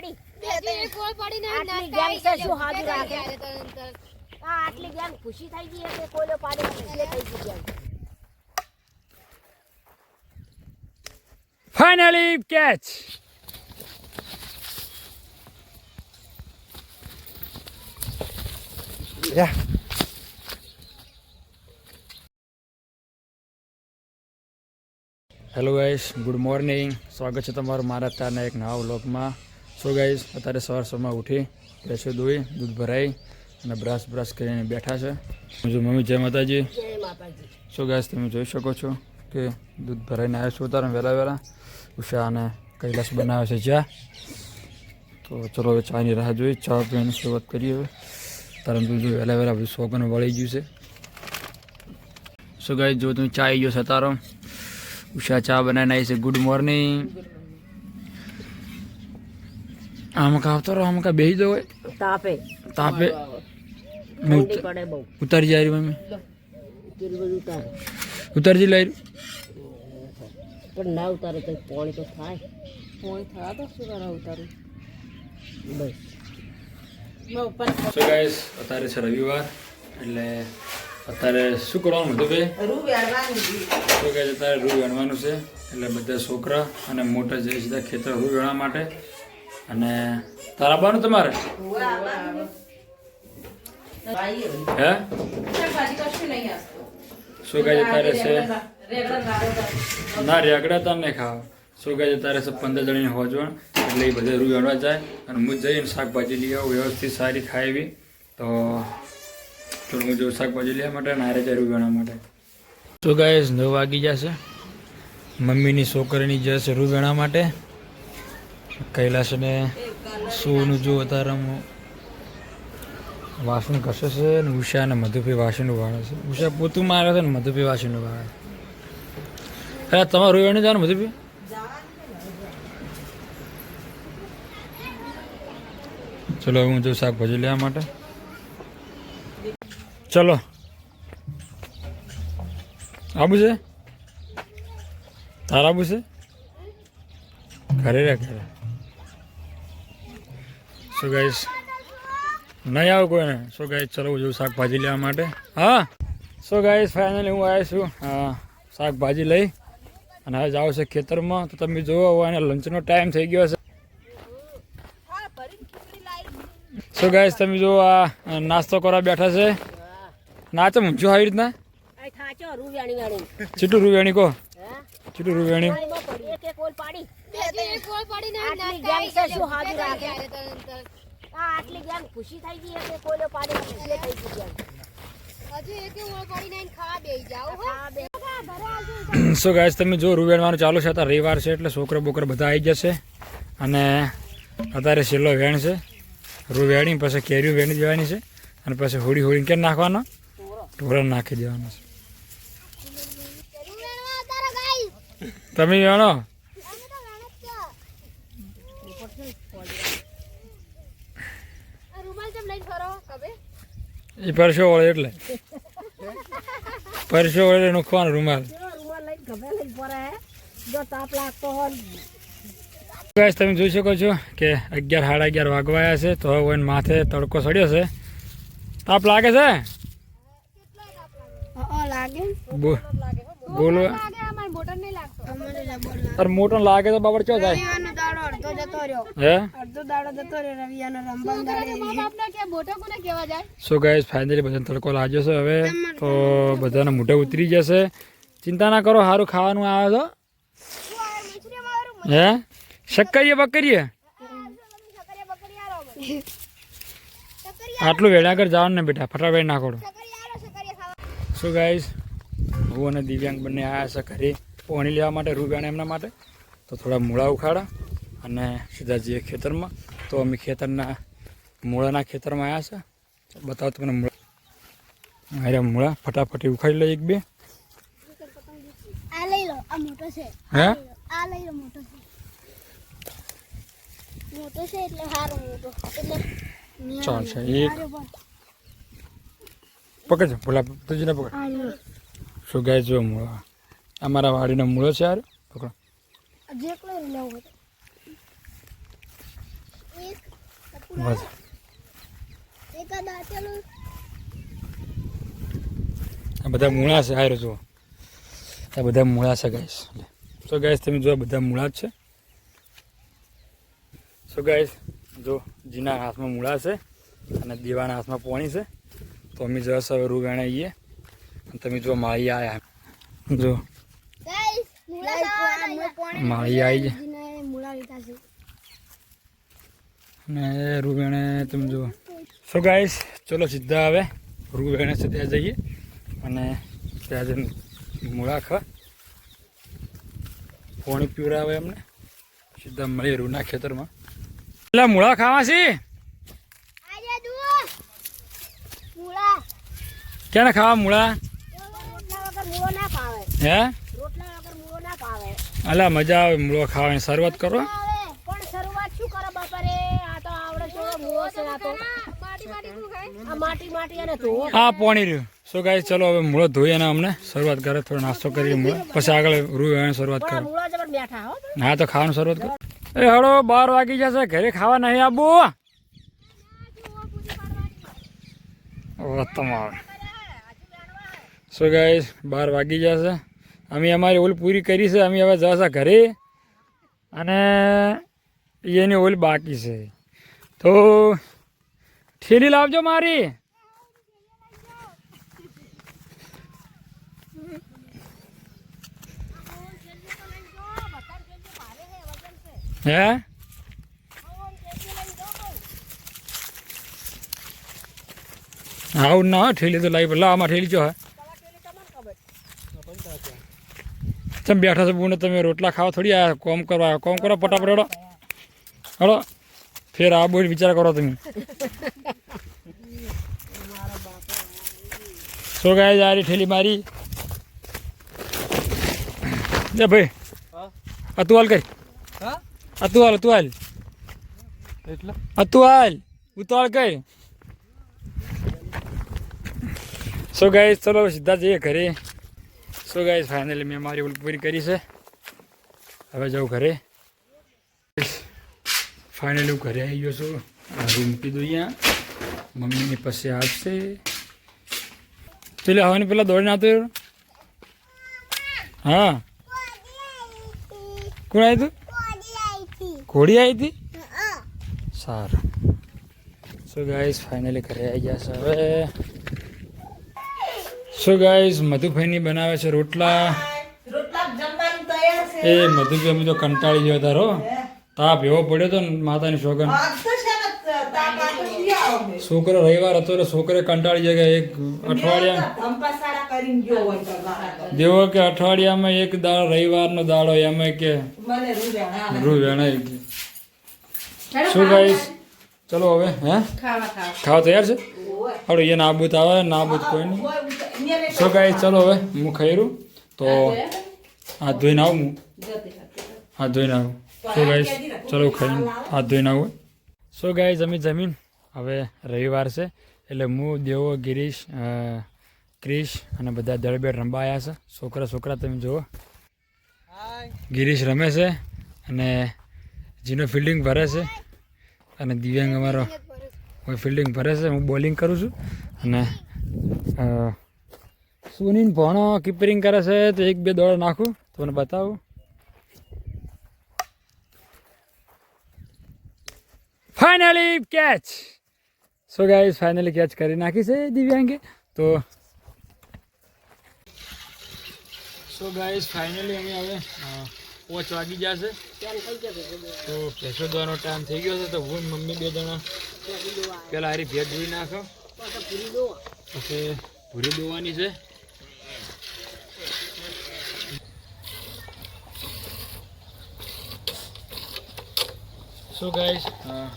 પાડી. આટલી ગેમ છે શું હાજુ રાખે? આટલી ખુશી થઈ ગઈ કે કોઈલો પાડે થઈ ગઈ game. Finally catch hello guys good morning સ્વાગત છે તમારું મારા અત્યારના એક નવા વ્લોગમાં. સો ગાઈસ અત્યારે સવાર સવારમાં ઉઠી ભેંસો દોઈ દૂધ ભરાઈ અને બ્રશ બ્રશ કરીને બેઠા છે. જો મમ્મી જય માતાજી. સો ગાઈસ તમે જોઈ શકો છો કે દૂધ ભરાઈને આવ્યો છું તારે વહેલા વહેલા. ઉષા અને કૈલાસ બનાવે છે ચા. તો ચલો હવે ચાની રાહ જોઈ ચા પીવાની શરૂઆત કરીએ હવે. તારા દૂધ વહેલા વહેલા બધું શોખને વળી ગયું છે. સો ગાઈસ જો તમે ચા આવી ગયો છે તારો ઉષા ચા બનાવીને આવી છે. ગુડ મોર્નિંગ આમ કા આવતો રહો આમકા બેહી બેસી દો હોય તાપે. તાપે ઠંડી પડે બહુ. ઉતારી જાય મમ્મી તેલ ઉતારજી લઈ પણ ના ઉતારે તો પોણી તો થાય. પોણી થયા તો શું કરે ઉતારું? બસ. સો ગાઈસ અત્યારે છે રવિવાર એટલે અત્યારે શું કરવાનું હતું ભાઈ? ગાઈસ અત્યારે રૂ વેણવાનું છે એટલે બધા છોકરા અને મોટા જે સીધા ખેતર રૂ વેણવા માટે અને તારા આવવાનું તમારે? હે? શું કહે તારે છે? ના, રેગડા તને ખાવ. શું કહે તારે છે પંદર જણીની હોજવણ એટલે એ બધે રૂ વેણવા જાય અને હું જઈને શાકભાજી લઈ આવું, વ્યવસ્થિત સારી ખાય એવી. તો થોડું હું જો શાકભાજી લેવા માટે નારે જાય જરૂર ગણવા માટે. શું ગાય નવ વાગી જશે. મમ્મીની છોકરીની જશે રૂ ગણવા માટે. કૈલાસને શું જો હું વાસણ ઘસે છે ને ઉષા અને મધુભાઈ વાસણનું વાળે છે. ઉષા પોતું મારે છે ને મધુભાઈ વાસણનું વાળે. અરે તમારું રૂ વેણી ને મધુભાઈ ચલો, હું જો શાકભાજી લેવા માટે. ચલો. આબુ છે? તારા આબુ છે? ઘરે રે, ઘરે. શું ગાઈશ નહીં આવું કોઈને? શું ગાઈશ ચલો હું શાકભાજી લેવા માટે. હા? સો ગાઈશ ફાઇનલી હું આવ્યો છું. હા શાકભાજી લઈ. અને હવે જાઉં છે ખેતરમાં. તો તમે જોવો એને લંચનો ટાઈમ થઈ ગયો છે. સો ગાઈશ તમે જુઓ આ નાસ્તો કરવા બેઠા છે. નાચો મૂંઝો આવી રીતના? ચીટું રૂવેણી કહો. ચીટું રૂવેણી આટલી ગેંગ શું ગયા. રાખે? ત્યારે તરત તરત. આ આટલી ગેંગ ખુશી થઈ ગઈ કે કોઈલો પાડે એટલે થઈ ગઈ ગેંગ. હજી એક ગોળ પડીને આઈને ખાવા બેસી જાઓ હો. આ બે સો ગાઈસ તમે જો રૂવેણવાનું ચાલુ છે અત્યારે રવિવાર છે એટલે છોકરા બોકરા બધા આવી જશે અને અત્યારે છેલ્લો વેણ છે. રૂ વેણી પછી કેરીઓ વેણી દેવાની છે. અને પછી હોળી હોળી કેમ નાખવાનો? ઢોરણ નાખી દેવાનો છે. તમે વેણો આ રૂમાલ કેમ લઈને ફરો કબે એ પરસો વળે એટલે. પરસો વળે નોખવાનો રૂમાલ. ગાઈસ તમે જોઈ શકો છો કે અગિયાર સાડા અગિયાર વાગવાયા છે તો હવે એને માથે તડકો સડ્યો છે. તાપ લાગે છે? બોલો. મોટો લાગે તો બાબર ચો જાય? સો ગાઈસ ફાઇનલી બધાને તડકો લાગ્યો છે હવે તો બધાને મોઢે ઉતરી જશે. ચિંતા ના કરો સારું ખાવાનું આવે તો. હે? શક્કરીએ બકરીએ આટલું વેળા કર જવાનું ને બેટા ફટાફટ કરો શું ગાઈસ હું અને દિવ્યાંગ બંને આવ્યા છે ઘરે. પોણી લેવા માટે રૂપિયાને એમના માટે. તો થોડા મૂળા ઉખાડા. અને સીધા જઈએ ખેતરમાં તો અમે ખેતરના મૂળાના ખેતરમાં આવ્યા છે. બતાવો તમને મૂળા. અરે મૂળા ફટાફટી ઉખાડી લઈએ એક બે. લો હે? લો ચાલશે એક. પકડજો ભોલા તુજીને પકડ. શું ગાય જો મૂળા? અમારા વાડીનો મૂળો છે યાર. પકડો. જેટલો લેવો બસ આ બધા મૂળા છે હારે જુઓ. આ બધા મૂળા છે ગાઈસ સો ગાઈસ તમે જો બધા મૂળા છે. સો ગાઈસ જો જીના હાથમાં મૂળા છે અને દીવાના હાથમાં પોણી છે તો અમે જસ હવે રૂ આવીએ અને તમે જો માળી આવ્યા જો. ગાઈસ મુળા આવી છે. જીને મુળા અને રૂ વેણે તમે જુઓ. સો ગાઈસ ચલો સીધા હવે રૂવેણે છે ત્યાં જઈએ અને ત્યાં જઈને મૂળા ખા પાણી પીવડાવે અમને. સીધા મળીએ રૂના ખેતરમાં. એટલે મૂળા ખાવા છે? ક્યાં ખાવા મૂળા? ના હે? ના અલા મજા આવે મૂળો ખાવાની. શરૂઆત કરો આવે પણ શરૂઆત શું કરો બાપરે આ તો આવડે છો મૂળો છે આ તો આ માટી માટી અને ધોવો આ પાણી રહ્યું. સો ગાઈસ ચલો હવે મૂળો ધોઈ અને અમને. શરૂઆત કરે થોડો નાસ્તો કરી મૂળો. પછી આગળ રૂ એને શરૂઆત કરો. હો. હા તો ખાવાનું શરૂઆત કરો. એ હળો બાર વાગી જશે. ઘરે ખાવા નહીં આબુ. તમારે. સો ગાઈસ બાર વાગી જશે. અમે અમારી ઓલ પૂરી કરી છે. અમે હવે જશે ઘરે. અને એની ઓલ બાકી છે. તો ઠેલી લાવજો મારી. હે? આવું ના ઠેલી તો લાવી લા આમાં ઠેલી જો હે. તમે બેઠા છો બુને, તમે રોટલા ખાવા થોડી, આ કોમ કરવા, કોમ કરો પટાપટ હેડો. હેડો. ફેર આ બોલ વિચાર કરો તમે. સો ગાય જારી ઠેલી મારી. લે ભાઈ. અતું હાલ કઈ? અતું હાલ અતું હાલ. એટલે? અતું હાલ. ઉતાળ કઈ? સો ગાઈસ ચલો સીધા જઈએ ઘરે. સો ગાઈસ ફાઇનલી મેં મારી ઉલ પૂરી કરી છે. હવે જાઉં ઘરે. ફાઇનલી હું ઘરે આવી ગયો છું. આ રૂમ દઉં અહીંયા. મમ્મીની પાસે આવશે પેલા હવાની પેલા દોડીને આવતો હા. કોણ આવ્યું તું? ઘોડી આવી હતી સારું. સો ગાઈસ ફાઇનલી ઘરે આવી ગયા છે હવે. સો ગાઈસ મધુભાઈની બનાવે છે રોટલા. એ મધુભાઈ અમે તો કંટાળી ગયો તારો તાપ એવો પડ્યો તો માતાની શોગન. છોકરો રવિવાર હતો એટલે છોકરે કંટાળી જાય કે એક અઠવાડિયા દેવો કે અઠવાડિયામાં એક દાડો રવિવારનો દાડો એમાં કે રૂ વેણાઈ ગયું શું ગાઈશ ચલો હવે હે? ખાવા તૈયાર છે? હવે એ નાબૂદ આવે નાબૂદ કોઈ નહીં. શું ગાઈસ ચલો હવે હું ખાઈ તો હાથ ધોઈને આવું હું. હાથ ધોઈને આવું. શું ગાઈશ ચલો ખાઈ હાથ ધોઈને આવું. શું ગાઈસ જમી જમીન? હવે રવિવાર છે, એટલે હું, દેવો, ગિરીશ ક્રિશ અને બધા દળબેડ રમવા આવ્યા છે. છોકરા છોકરા, તમે જુઓ. ગિરીશ રમે છે અને જીનો ફિલ્ડિંગ ભરે છે અને દિવ્યાંગ અમારો ફિલ્ડિંગ ભરે છે. હું બોલિંગ કરું છું અને સુનીન ભણો કીપરિંગ કરે છે. તો એક, બે દોડ નાખું. તમને બતાવું. Finally catch so guys finally catch કરી નાખી છે દિવ્યાંગે તો સો ગાઈઝ ફાઇનલી અમે હવે પાંચ વાગી જશે તો ભેંસો દોવાનો ટાઈમ થઈ ગયો છે તો હું મમ્મી બે જણા પેલા હારી ભેટ ધોઈ નાખો પછી ભૂરી દોવાની છે સો ગાઈસ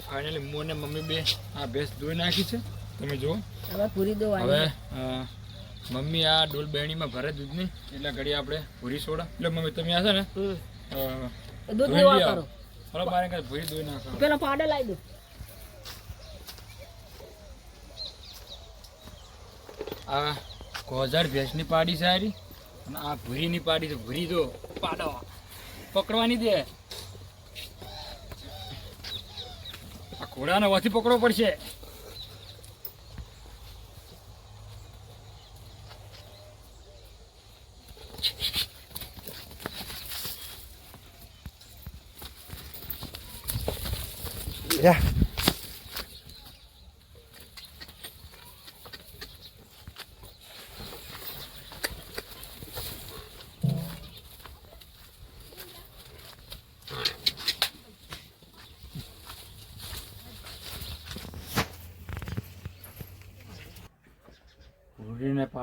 ફાઇનલી હું અને મમ્મી બે આ ભેંસ ધોઈ નાખી છે. તમે જુઓ. હવે પૂરી દો હવે મમ્મી આ ડોલ બેણીમાં ભરે દૂધની. એટલે ઘડી આપણે ભૂરી સોડા. એટલે મમ્મી તમે આ છે ને દૂધ લેવા કરો. હલો મારે કાંઈ ભૂરી ધોઈ નાખો. પેલો પાડે લાવી દો. આ કોઝાર ભેંસની પાડી છે અને આ ભૂરીની પાડી છે. ભૂરી જો પાડો. પકડવાની દે. ઘોડાને વાથી પકડવો પડશે.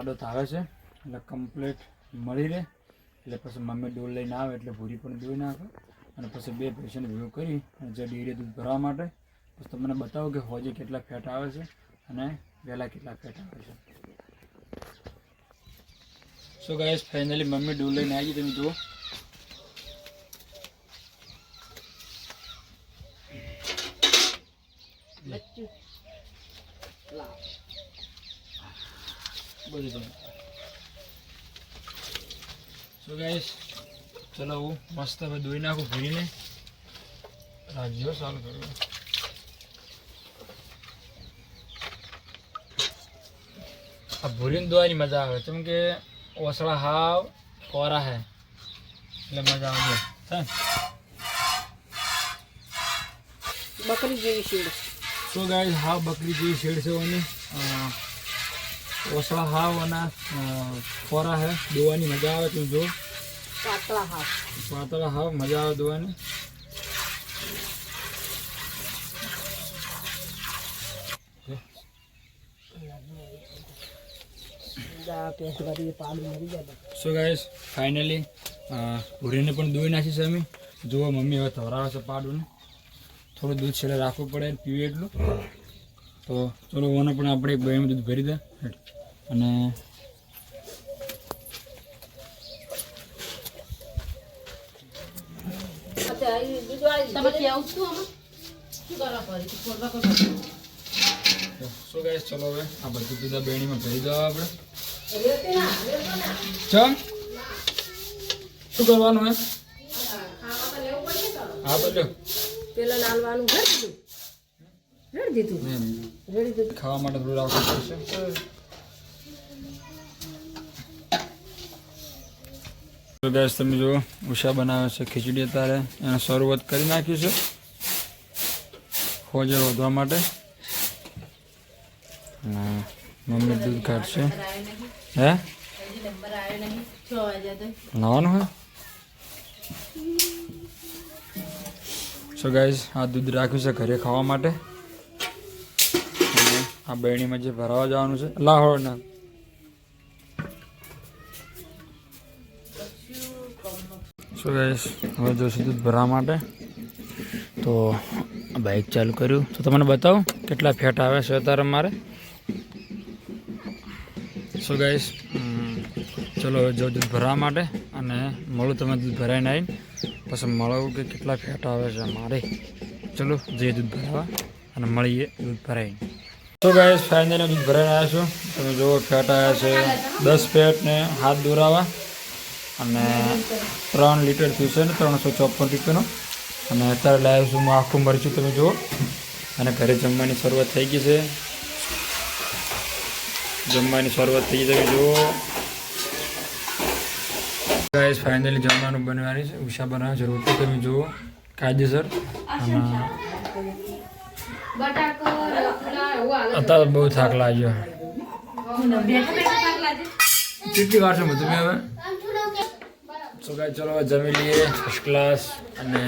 ભૂરીને આવે છે. એટલે કમ્પ્લીટ મળી રહે. એટલે પછી મમ્મી ડોલ લઈને આવે એટલે ભૂરી પણ દોઈ નાખે. અને પછી બે પેશન્ટ ભેગું કરી અને જે ડેરી દૂધ ભરવા માટે, પછી તમને બતાવો કે હોજે કેટલા ફેટ આવે છે અને વહેલા કેટલા ફેટ આવે છે. So guys finally mummy doll લઈને આવી તમે જુઓ. બધું તમે. સો ગાઈસ ચલો હું મસ્ત હવે ધોઈ નાખું ભરીને. રાજ્યો સારું કરું આ ભૂરીને ધોવાની મજા આવે. કેમ કે ઓસળા હાવ કોરા હે. એટલે મજા આવે. બકરી જેવી શેડ. સો ગાય હાવ બકરી જેવી શેડ છે ઓની. ઓસળા હાવ અને ખોરા હે ધોવાની મજા આવે તું જો. પાતળા હાથ પાતળા હાવ મજા આવે જાય સો ગાઈસ ફાઇનલી ભૂરીને પણ દોઈ નાખી છે અમે. જુઓ મમ્મી હવે ધવરાવે છે પાડુને. થોડું દૂધ છેલ્લે રાખવું પડે પીવે એટલું. તો ચલો ઓને પણ આપણે એક બહેમાં દૂધ ભરી દે. અને છું સો ગાઈસ ચલો હવે આ બધું આ બેણીમાં ભરી દો આપણે ચમ શું કરવાનું હે હા બોલ્યો પેલા લાલવાનું ઘર દીધું રેડ દીધું. રેડી દીધું. ખાવા માટે થોડું રાખવું પડશે. તો ગેસ તમે જુઓ ઉષા બનાવે છે ખીચડી અત્યારે. એને શરૂઆત કરી નાખી છે. હોજે વધવા માટે. મમ્મી દૂધ કાઢશે. હે? નવાનું હે? સો ગાઈઝ આ દૂધ રાખ્યું છે ઘરે ખાવા માટે. આ બેણીમાં જે ભરાવા જવાનું છે, લાહોરના. સો ગાઈસ હવે જોઈશું દૂધ ભરવા માટે. તો બાઇક ચાલુ કર્યું. તો તમને બતાવું કેટલા ફેટ આવે છે અત્યારે મારે. સો ગાઈસ ચલો હવે જો દૂધ ભરવા માટે અને મળું તમે દૂધ ભરાઈને આવીને. પછી મળવું કે કેટલા ફેટ આવે છે મારે. ચલો જઈએ દૂધ ભરાવા અને મળીએ દૂધ ભરાઈને. તો ગાઈસ ફાઇનલી દૂધ ભરાઈને આવ્યા છું તમે જુઓ ફેટ આવ્યા છે. દસ પેટને હાથ દોરાવા. અને ત્રણ લીટર થયું છે ને, ત્રણસો ચોપન રૂપિયાનું અને અત્યારે લાવ્યો છું હું આખું મરચું તમે જુઓ. અને ઘરે જમવાની શરૂઆત થઈ ગઈ છે. જમવાની શરૂઆત થઈ ગઈ તમે જુઓ. ગાઈસ ફાઇનલી જમવાનું બનવાની છે. ઉષા બનાવે છે રોટી તમે જુઓ. કાયદેસર અને અત્યારે બહુ થાક લાગ્યો. કેટલી વાર છે તમે હવે? સો ગાય ચલો હવે જમી લઈએ ફર્સ્ટ ક્લાસ અને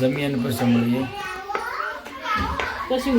જમીએ અને પછી મળીએ પછી